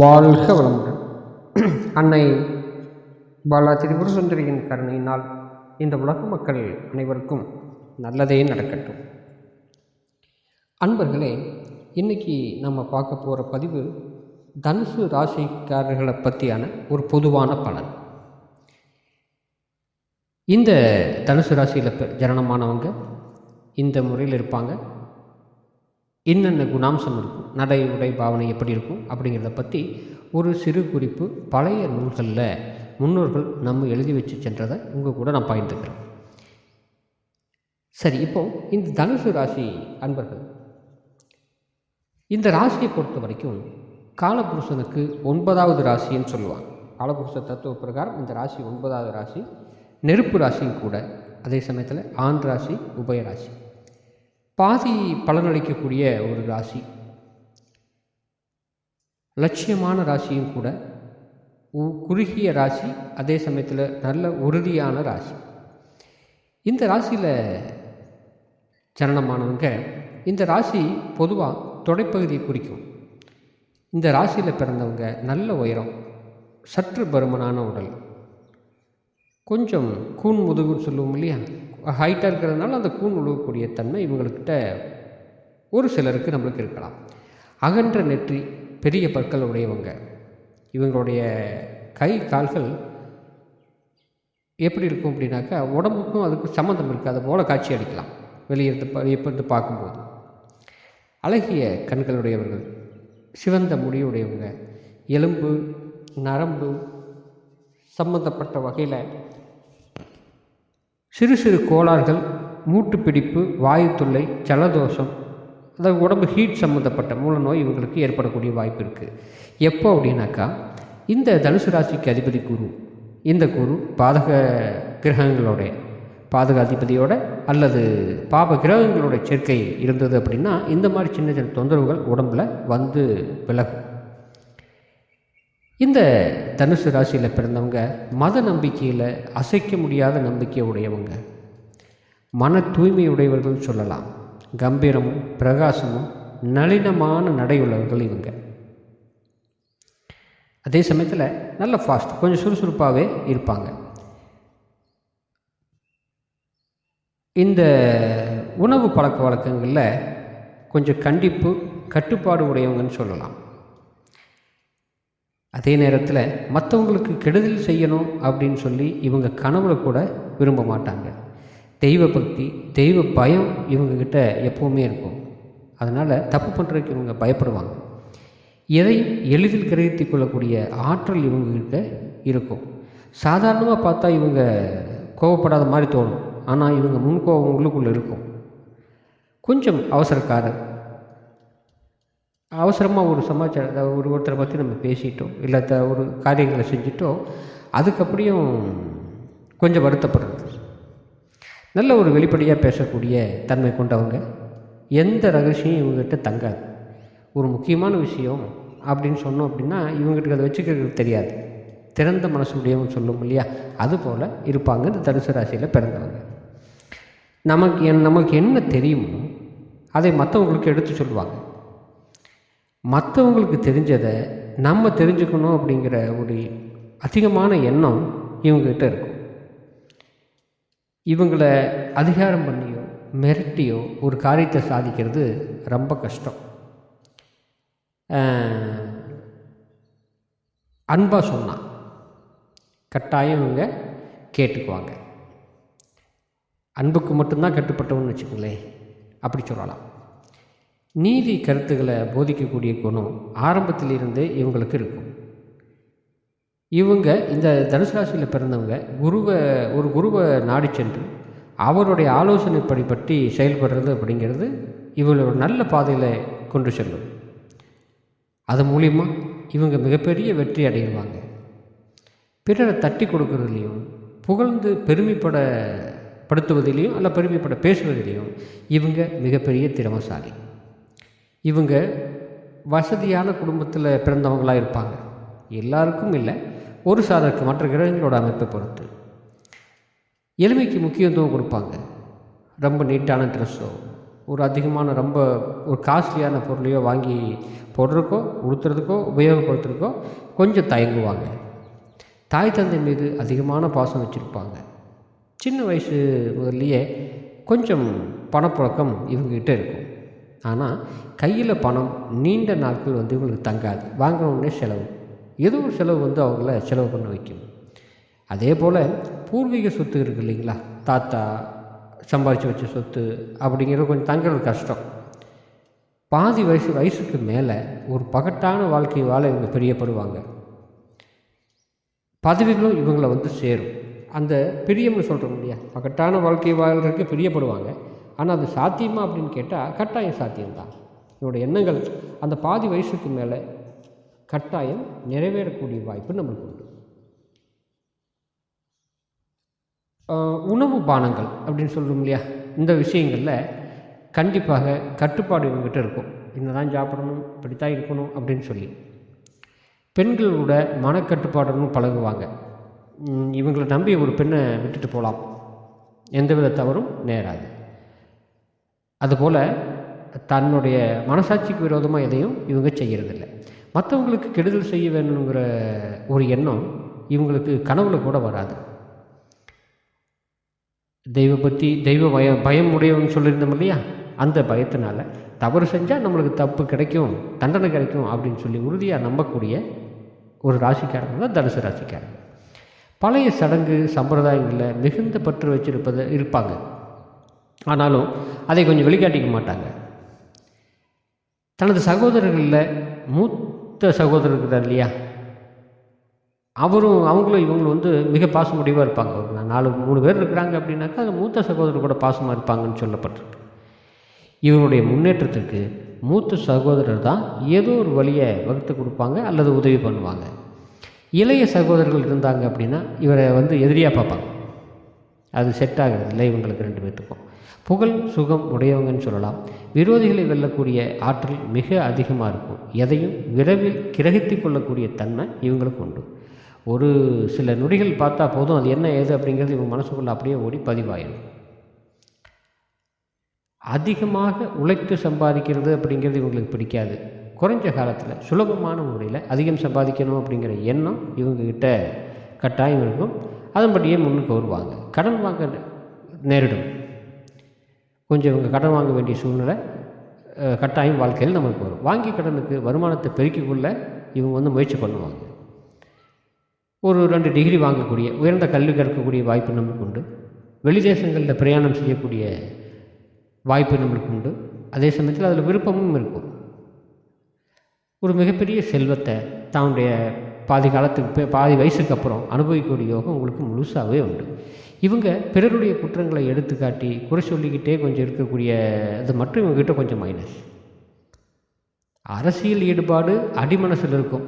வாழ்க வளமுடன். அன்னை பாலா திரிபுர சுந்தரியின் கருணையினால் இந்த உலக மக்கள் அனைவருக்கும் நல்லதே நடக்கட்டும். அன்பர்களே இன்னைக்கு நம்ம பார்க்க போகிற பதிவு தனுசு ராசிக்காரர்களை பற்றியான ஒரு பொதுவான பலன். இந்த தனுசு ராசியில் ஜனனமானவங்க இந்த முறையில் இருப்பாங்க. என்னென்ன குணாம்சம் இருக்கும்? நடை உடை பாவனை எப்படி இருக்கும்? அப்படிங்கிறத பற்றி ஒரு சிறு குறிப்பு பழைய நூல்களில் முன்னோர்கள் நம்ம எழுதி வச்சு சென்றதை உங்கள் கூட நான் பகிர்ந்துக்கிறேன். சரி இப்போ இந்த தனுசு ராசி அன்பர்கள். இந்த ராசியை பொறுத்த வரைக்கும் காலபுருஷனுக்கு ஒன்பதாவது ராசின்னு சொல்லுவாங்க. காலபுருஷ தத்துவ பிரகாரம் இந்த ராசி ஒன்பதாவது ராசி. நெருப்பு ராசியும் கூட அதே சமயத்தில் ஆண் ராசி உபய ராசி. பாதி பலனளிக்கக்கூடிய ஒரு ராசி. லட்சியமான ராசியும் கூட உ- குறுகிய ராசி அதே சமயத்தில் நல்ல உறுதியான ராசி. இந்த ராசியில் ஜனனமானவங்க இந்த ராசி பொதுவாக தொடைப்பகுதியை குறிக்கும். இந்த ராசியில் பிறந்தவங்க நல்ல உயரம் சற்று பருமனான உடல். கொஞ்சம் கூன் முதுகுன்னு சொல்லுவோம் இல்லையா? ஹைட்டாக இருக்கிறதுனால அந்த கூன் உழுவக்கூடிய தன்மை இவங்கக்கிட்ட ஒரு சிலருக்கு நம்மளுக்கு இருக்கலாம். அகன்ற நெற்றி பெரிய பற்கள் உடையவங்க. இவங்களுடைய கை கால்கள் எப்படி இருக்கும் அப்படின்னாக்கா உடம்புக்கும் அதுக்கும் சம்மந்தம் இருக்குது அதை போல காட்சி அளிக்கலாம். வெளியே இருந்து பார்க்கும்போது. அழகிய கண்களுடையவர்கள் சிவந்த முடியுடையவங்க எலும்பு நரம்பு சம்பந்தப்பட்ட வகையில் சிறு சிறு கோளாறுகள் மூட்டுப்பிடிப்பு வாயு தொல்லை ஜலதோஷம் அதாவது உடம்பு ஹீட் சம்மந்தப்பட்ட மூல நோய் இவங்களுக்கு ஏற்படக்கூடிய வாய்ப்பு இருக்குது எப்போ அப்படின்னாக்கா இந்த தனுசு ராசிக்கு அதிபதி குரு இந்த குரு பாதக கிரகங்களோட பாதக அதிபதியோட அல்லது பாப கிரகங்களோட சேர்க்கை இருந்தது அப்படின்னா இந்த மாதிரி சின்ன சின்ன தொந்தரவுகள் உடம்புல வந்து விலகும். இந்த தனுசு ராசியில் பிறந்தவங்க மத நம்பிக்கையில் அசைக்க முடியாத நம்பிக்கை உடையவங்க. மன தூய்மை உடையவர்கள் சொல்லலாம். கம்பீரமும் பிரகாசமும் நளினமான நடையுள்ளவர்கள் இவங்க. அதே சமயத்தில் நல்ல ஃபாஸ்ட் கொஞ்சம் சுறுசுறுப்பாகவே இருப்பாங்க. இந்த உணவு பழக்க வழக்கங்களில் கொஞ்சம் கண்டிப்பு கட்டுப்பாடு உடையவங்கன்னு சொல்லலாம். அதே நேரத்தில் மற்றவங்களுக்கு கெடுதல் செய்யணும் அப்படின்னு சொல்லி இவங்க கனவுல கூட விரும்ப மாட்டாங்க. தெய்வ பக்தி தெய்வ பயம் இவங்கக்கிட்ட எப்போவுமே இருக்கும். அதனால் தப்பு பண்ணுறதுக்கு இவங்க பயப்படுவாங்க. எதையும் எளிதில் கிரகித்து கொள்ளக்கூடிய ஆற்றல் இவங்கக்கிட்ட இருக்கும். சாதாரணமாக பார்த்தா இவங்க கோவப்படாத மாதிரி தோணும். ஆனால் இவங்க முன்கோபம் உள்ளுக்குள்ளே இருக்கும். கொஞ்சம் அவசரக்காரர் அவசரமாக ஒரு சமாச்சாரம் அதாவது ஒரு ஒருத்தரை பற்றி நம்ம பேசிட்டோம் இல்லை த ஒரு காரியங்களை செஞ்சிட்டோம் அதுக்கப்புறம் கொஞ்சம் வருத்தப்படுறது. நல்ல ஒரு வெளிப்படையாக பேசக்கூடிய தன்மை கொண்டவங்க எந்த ரகசியம் இவங்ககிட்ட தங்காது. ஒரு முக்கியமான விஷயம் அப்படின்னு சொன்னோம் அப்படின்னா இவங்ககிட்ட அதை வச்சுக்கிறது தெரியாது. திறந்த மனசுடையவங்க சொல்லும் இல்லையா? அதுபோல் இருப்பாங்க இந்த தனுசு ராசியில் பிறந்தவங்க. நமக்கு என் நமக்கு என்ன தெரியுமோ அதை மற்றவங்களுக்கு எடுத்து சொல்லுவாங்க. மற்றவங்களுக்கு தெரிஞ்சதை நம்ம தெரிஞ்சுக்கணும் அப்படிங்கிற ஒரு அதிகமான எண்ணம் இவங்ககிட்ட இருக்கும். இவங்கள அதிகாரம் பண்ணியோ மிரட்டியோ ஒரு காரியத்தை சாதிக்கிறது ரொம்ப கஷ்டம். அன்பாக சொன்னான் கட்டாயம் இவங்க கேட்டுக்குவாங்க. அன்புக்கு மட்டும்தான் கட்டுப்பட்டவன்னு வச்சுக்கோங்களேன். அப்படி சொல்லலாம். நீதி கருத்துக்களை போதிக்கக்கூடிய குணம் ஆரம்பத்திலிருந்தே இவங்களுக்கு இருக்கும். இவங்க இந்த தனுசு ராசியில் பிறந்தவங்க குருவை ஒரு குருவை நாடி சென்று அவருடைய ஆலோசனைப்படி பற்றி செயல்படுறது அப்படிங்கிறது இவங்களோட நல்ல பாதையில் கொண்டு செல்லும். அது மூலிமா இவங்க மிகப்பெரிய வெற்றி அடைவாங்க. பிறரை தட்டி கொடுக்கறதுலையும் புகழ்ந்து பெருமைப்பட படுத்துவதிலையும் அல்ல பெருமைப்பட பேசுவதிலையும் இவங்க மிகப்பெரிய திறமசாலி. இவங்க வசதியான குடும்பத்தில் பிறந்தவங்களாக இருப்பாங்க. எல்லாருக்கும் இல்லை. ஒரு சாதருக்கு மற்ற கிரகங்களோட அமைப்பை பொறுத்து. எளிமைக்கு முக்கியத்துவம் கொடுப்பாங்க. ரொம்ப நீட்டான ட்ரெஸ்ஸோ ஒரு அதிகமான ரொம்ப ஒரு காஸ்ட்லியான பொருளையோ வாங்கி போடுறதுக்கோ உடுத்துறதுக்கோ உபயோகப்படுத்துறதுக்கோ கொஞ்சம் தயங்குவாங்க. தாய் தந்தை மீது அதிகமான பாசம் வச்சுருப்பாங்க. சின்ன வயசு முதல்லையே கொஞ்சம் பணப்புழக்கம் இவங்ககிட்ட இருக்கும். ஆனால் கையில் பணம் நீண்ட நாட்கள் வந்து இவங்களுக்கு தங்காது. வாங்கினோடனே செலவு. ஏதோ ஒரு செலவு வந்து அவங்கள செலவு பண்ண வைக்கும். அதே போல் பூர்வீக சொத்து இருக்குது இல்லைங்களா? தாத்தா சம்பாதிச்சு வச்ச சொத்து அப்படிங்கிறது கொஞ்சம் தங்குறது கஷ்டம். பாதி வயசு வயசுக்கு மேலே ஒரு பகட்டான வாழ்க்கை வாழ இவங்க பிரியப்படுவாங்க. பதவிகளும் இவங்களை வந்து சேரும். அந்த பிரியம்னு சொல்கிறோம் இல்லையா? பகட்டான வாழ்க்கை வாழ்கிறதுக்கு பிரியப்படுவாங்க. ஆனால் அது சாத்தியமா அப்படின்னு கேட்டால் கட்டாயம் சாத்தியம்தான். என்னோடய எண்ணங்கள் அந்த பாதி வயசுக்கு மேலே கட்டாயம் நிறைவேறக்கூடிய வாய்ப்பு நம்மளுக்கு உண்டு. உணவு பானங்கள் அப்படின்னு சொல்கிறோம் இல்லையா? இந்த விஷயங்களில் கண்டிப்பாக கட்டுப்பாடு இவங்ககிட்ட இருக்கும். என்னதான் சாப்பிடணும் இப்படித்தான் இருக்கணும் அப்படின்னு சொல்லி. பெண்களோட மனக்கட்டுப்பாடுன்னு பழகுவாங்க. இவங்களை நம்பி ஒரு பெண்ணை விட்டுட்டு போகலாம். எந்தவித தவறும் நேராது. அதுபோல் தன்னுடைய மனசாட்சிக்கு விரோதமாக எதையும் இவங்க செய்கிறதில்ல மற்றவங்களுக்கு கெடுதல் செய்ய வேணுங்கிற ஒரு எண்ணம் இவங்களுக்கு கனவுல கூட வராது. தெய்வ பற்றி தெய்வ பயம் பயம் உடையவன்னு சொல்லியிருந்தோம் இல்லையா? அந்த பயத்தினால தவறு செஞ்சால் நம்மளுக்கு தப்பு கிடைக்கும் தண்டனை கிடைக்கும் அப்படின்னு சொல்லி உறுதியாக நம்பக்கூடிய ஒரு ராசிக்காரங்க தான் தனுசு ராசிக்காரங்க பழைய சடங்கு சம்பிரதாயங்களில் மிகுந்த பற்று வச்சிருப்பது இருப்பாங்க. ஆனாலும் அதை கொஞ்சம் வெளிக்காட்டிக்க மாட்டாங்க. தனது சகோதரர்களில் மூத்த சகோதரர் இருக்கிறார் இல்லையா? அவரும் அவங்களும் இவங்களும் வந்து மிக பாசமுடிவாக இருப்பாங்க. ஒரு நாலு மூணு பேர் இருக்கிறாங்க அப்படின்னாக்கா அது மூத்த சகோதரர் கூட பாசமாக இருப்பாங்கன்னு சொல்லப்பட்டிருக்கு. இவருடைய முன்னேற்றத்துக்கு மூத்த சகோதரர் தான் ஏதோ ஒரு வழியை வகுத்து கொடுப்பாங்க அல்லது உதவி பண்ணுவாங்க. இளைய சகோதரர்கள் இருந்தாங்க அப்படின்னா இவரை வந்து எதிரியாக பார்ப்பாங்க. அது செட் ஆகிறது இல்லை. இவங்களுக்கு ரெண்டு பேர்த்துக்கும் புகழ் சுகம் உடையவங்கன்னு சொல்லலாம். விரோதிகளை வெல்லக்கூடிய ஆற்றல் மிக அதிகமாக இருக்கும். எதையும் விரைவில் கிரகித்து கொள்ளக்கூடிய தன்மை இவங்களுக்கு உண்டு. ஒரு சில நொடிகள் பார்த்தா போதும். அது என்ன ஏது அப்படிங்கிறது இவங்க மனசுக்குள்ளே அப்படியே ஓடி பதிவாயிடும் அதிகமாக உழைத்து சம்பாதிக்கிறது அப்படிங்கிறது இவங்களுக்கு பிடிக்காது. குறைஞ்ச காலத்தில் சுலபமான முறையில் அதிகம் சம்பாதிக்கணும் அப்படிங்கிற எண்ணம் இவங்கக்கிட்ட கட்டாயம் இருக்கும். அதன்படியே முன்னுக்கு வருவாங்க கடன் வாங்க நேரிடும். கொஞ்சம் இவங்க கடன் வாங்க வேண்டிய சூழ்நிலை கட்டாயம் வாழ்க்கையில் நமக்கு வரும். வாங்கி கடனுக்கு வருமானத்தை பெருக்கிக்கொள்ள இவங்க வந்து முயற்சி பண்ணுவாங்க. ஒரு ரெண்டு டிகிரி வாங்கக்கூடிய உயர்ந்த கல்வி கற்கக்கூடிய வாய்ப்பு நமக்கு உண்டு. வெளிதேசங்களில் பிரயாணம் செய்யக்கூடிய வாய்ப்பு நம்மளுக்கு உண்டு. அதே சமயத்தில் அதில் விருப்பமும் இருக்கும். ஒரு மிகப்பெரிய செல்வத்தை தன்னுடைய பாதி காலத்துக்கு பாதி வயசுக்கு அப்புறம் அனுபவிக்கக்கூடிய யோகம் உங்களுக்கு முழுசாகவே உண்டு. இவங்க பிறருடைய குற்றங்களை எடுத்துக்காட்டி குறை சொல்லிக்கிட்டே கொஞ்சம் இருக்கக்கூடிய இது மட்டும் இவங்ககிட்ட கொஞ்சம் மைனஸ் அரசியல் ஈடுபாடு அடிமனசில் இருக்கும்.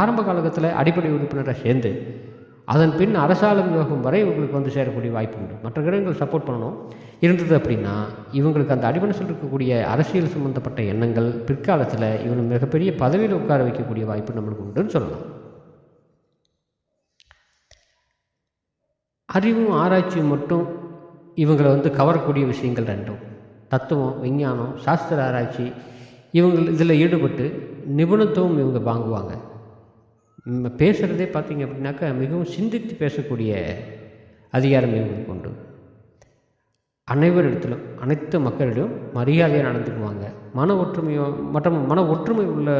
ஆரம்ப காலகட்டத்தில் அடிப்படை உறுப்பினரை சேர்ந்து அதன் பின் அரசாலம் யோகம் வரை இவங்களுக்கு வந்து சேரக்கூடிய வாய்ப்பு உண்டு. மற்ற கிரகங்கள் சப்போர்ட் பண்ணணும். இருந்தது அப்படின்னா இவங்களுக்கு அந்த அடிமனசில் இருக்கக்கூடிய அரசியல் சம்பந்தப்பட்ட எண்ணங்கள் பிற்காலத்தில் இவனை மிகப்பெரிய பதவியில் உட்கார வைக்கக்கூடிய வாய்ப்பு நம்மளுக்கு உண்டுன்னு சொல்லலாம். அறிவும் ஆராய்ச்சியும் மட்டும் இவங்களை வந்து கவரக்கூடிய விஷயங்கள் ரெண்டும். தத்துவம் விஞ்ஞானம் சாஸ்திர ஆராய்ச்சி இவங்க இதில் ஈடுபட்டு நிபுணத்துவம் இவங்க வாங்குவாங்க. நம்ம பேசுகிறதே பார்த்தீங்க அப்படின்னாக்கா மிகவும் சிந்தித்து பேசக்கூடிய அதிகாரம் இவங்களுக்கு உண்டு. அனைவரிடத்திலும் அனைத்து மக்களிடம் மரியாதையாக நடந்துக்குவாங்க. மன ஒற்றுமையோ மற்றும் மன ஒற்றுமை உள்ள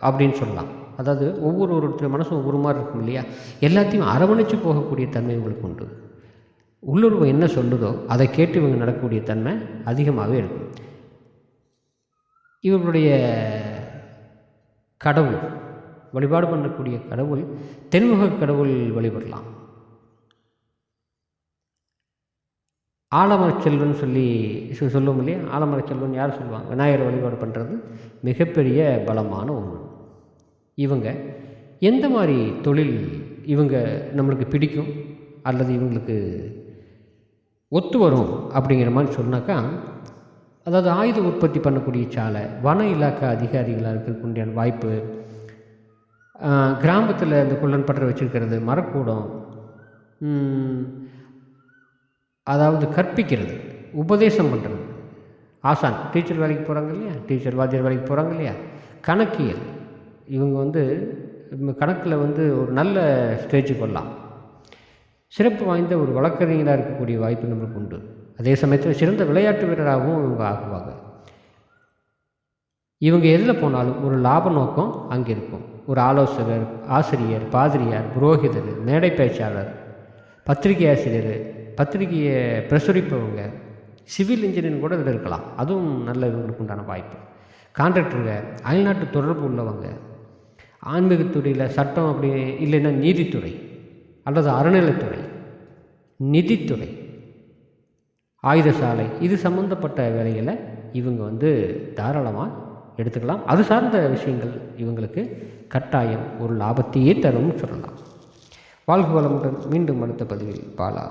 அப்படின்னு சொல்லலாம். அதாவது ஒவ்வொரு ஒருத்தர் மனசும் ஒவ்வொரு மாதிரி இருக்கும் இல்லையா? எல்லாத்தையும் அரவணைச்சு போகக்கூடிய தன்மை இவங்களுக்கு உண்டு. உள்ளுறவு என்ன சொல்லுதோ அதை கேட்டு இவங்க நடக்கக்கூடிய தன்மை அதிகமாகவே இருக்கும். இவர்களுடைய கடவுள் வழிபாடு பண்ணக்கூடிய கடவுள் தென்முக கடவுள் வழிபடலாம். ஆலமரச் செல்வன் சொல்லி சொல்லுவோம் இல்லையா? ஆலமரச் செல்வன் யார் சொல்லுவாங்க? விநாயகர் வழிபாடு பண்ணுறது மிகப்பெரிய பலமான ஒன்று. இவங்க எந்த மாதிரி தொழில் இவங்க நம்மளுக்கு பிடிக்கும்? அல்லது இவங்களுக்கு ஒத்து வரும் அப்படிங்கிற மாதிரி சொன்னாக்கா அதாவது ஆயுத உற்பத்தி பண்ணக்கூடிய சாலை வன இலாக்கா அதிகாரிகளாக இருக்கக்கூடிய வாய்ப்பு கிராமத்தில் இந்த குள்ளன் பற்ற வச்சுருக்கிறது மரக்கூடம் அதாவது கற்பிக்கிறது உபதேசம் பண்ணுறது ஆசான் டீச்சர் வேலைக்கு போகிறாங்க இல்லையா? டீச்சர் வாத்தியார் வேலைக்கு போகிறாங்க இல்லையா? கணக்கியல். இவங்க வந்து கணக்கில் வந்து ஒரு நல்ல ஸ்டேஜுக்கு வரலாம் சிறப்பு வாய்ந்த ஒரு வழக்கறிஞராக இருக்கக்கூடிய வாய்ப்பு நம்மளுக்கு உண்டு. அதே சமயத்தில் சிறந்த விளையாட்டு வீரராகவும் இவங்க ஆகுவாங்க. இவங்க எதில் போனாலும் ஒரு லாப நோக்கம் அங்கே இருக்கும். ஒரு ஆலோசகர் ஆசிரியர் பாதிரியார் புரோகிதர் மேடை பேச்சாளர் பத்திரிகை ஆசிரியர் பத்திரிகையை பிரசுரிப்பவங்க சிவில் இன்ஜினியரிங் கூட இதில் இருக்கலாம். அதுவும் நல்ல இவங்களுக்கு உண்டான வாய்ப்பு. கான்ட்ராக்டருங்க அயல்நாட்டு தொடர்பு உள்ளவங்க ஆன்மீகத்துறையில் சட்டம் அப்படி இல்லைன்னா நீதித்துறை அல்லது அறநிலைத்துறை நிதித்துறை ஆயுதசாலை இது சம்மந்தப்பட்ட வேலைகளை இவங்க வந்து தாராளமாக எடுத்துக்கலாம். அது சார்ந்த விஷயங்கள் இவங்களுக்கு கட்டாயம் ஒரு லாபத்தையே தரும்னு சொல்லலாம். வாழ்க வளமுடன் மீண்டும் அடுத்த பதிவில் பாலா